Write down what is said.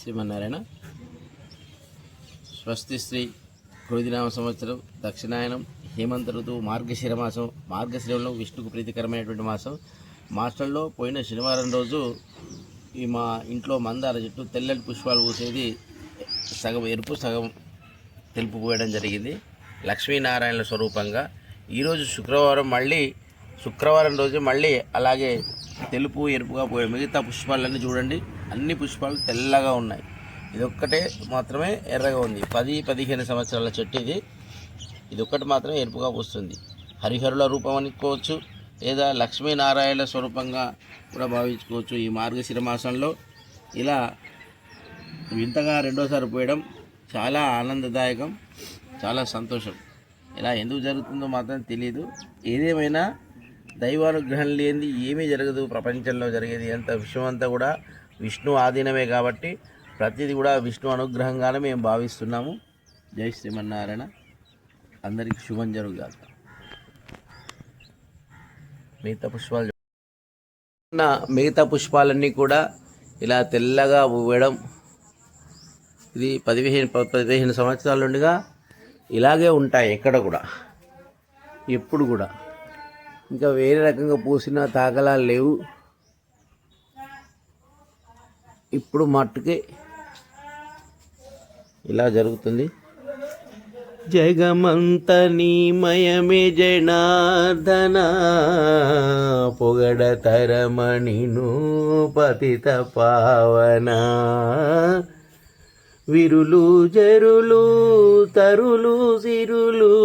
శ్రీమన్నారాయణ. స్వస్తి శ్రీ కృదినామ సంవత్సరం దక్షిణాయనం హేమంత ఋతువు మార్గశిర మాసం మార్గశిరంలో విష్ణుకు ప్రీతికరమైనటువంటి మాసం. మాసంలో పోయిన శనివారం రోజు ఈ మా ఇంట్లో మందార చెట్టు తెల్లటి పుష్పాలు పూసేది సగం ఎరుపు సగం తెలుపు పోయడం జరిగింది. లక్ష్మీనారాయణ స్వరూపంగా. ఈరోజు శుక్రవారం మళ్ళీ శుక్రవారం రోజు మళ్ళీ అలాగే తెలుపు ఎరుపుగా పోయాయి. మిగతా పుష్పాలన్నీ చూడండి. అన్ని పుష్పాలు తెల్లగా ఉన్నాయి. ఇది ఒక్కటే మాత్రమే ఎర్రగా ఉంది. పది పదిహేను సంవత్సరాల చెట్టు ఇది. ఇది ఒక్కటి మాత్రమే ఎరుపుగా పూస్తుంది హరిహరుల రూపం అనుకోవచ్చు లేదా లక్ష్మీనారాయణ స్వరూపంగా కూడా భావించుకోవచ్చు ఈ మార్గశిర మాసంలో. ఇలా వింతగా రెండోసారి పోయడం చాలా ఆనందదాయకం చాలా సంతోషం. ఇలా ఎందుకు జరుగుతుందో మాత్రం తెలియదు ఏదేమైనా దైవానుగ్రహం లేనిది ఏమీ జరగదు. ప్రపంచంలో జరిగేది అంత విషయం అంతా కూడా విష్ణు ఆధీనమే కాబట్టి ప్రతిదీ కూడా విష్ణు అనుగ్రహంగానే మేము భావిస్తున్నాము. జై శ్రీమన్నారాయణ. అందరికీ శుభం జరుగుగాక. మిగతా పుష్పాలు నా మిగతా పుష్పాలన్నీ కూడా ఇలా తెల్లగా వేయడం ఇది పదిహేను ప- పదిహేను సంవత్సరాల నుండిగా ఇలాగే ఉంటాయి ఎక్కడ కూడా. ఎప్పుడు కూడా. ఇంకా వేరే రకంగా పూసిన తాగలా లేవు. ఇప్పుడు మట్టుకి ఇలా జరుగుతుంది. జగమంత నీమయమే జనార్దన పొగడతరమణిను పతిత పావన. విరులు జరులు తరులు సిరులు